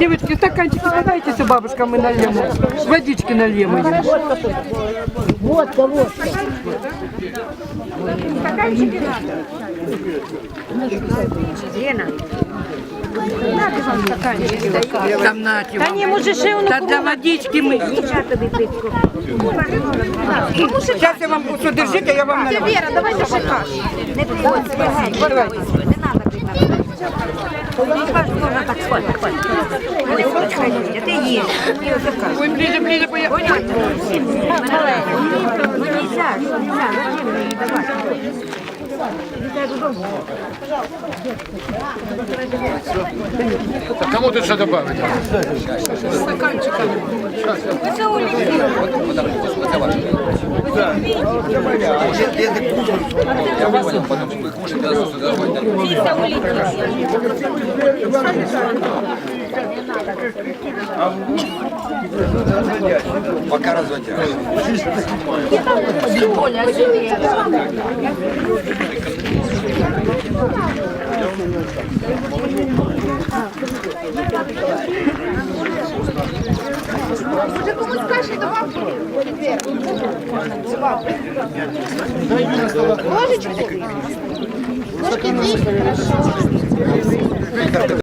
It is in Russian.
Девочки, стаканчики подайте, бабушка, мы нальем. Водички нальем ему. Водка, водка. Там нате Та вам. ні, може ще воно Та для водички ми. Сейчас я вам все держите, я вам налью. Віра, давайте ще кашу. Не надо кричати. Не кажуть, можна так спати, спати. Ой, хай їде, ти їж. Ні, ось так. Ой, ближе, ближе, бо я... Ну нельзя, нельзя, зачем їй давати? Кому тут что добавить? Пока разводят. Може комусь каші давав? Ложечку? Ложки дві, хорошо.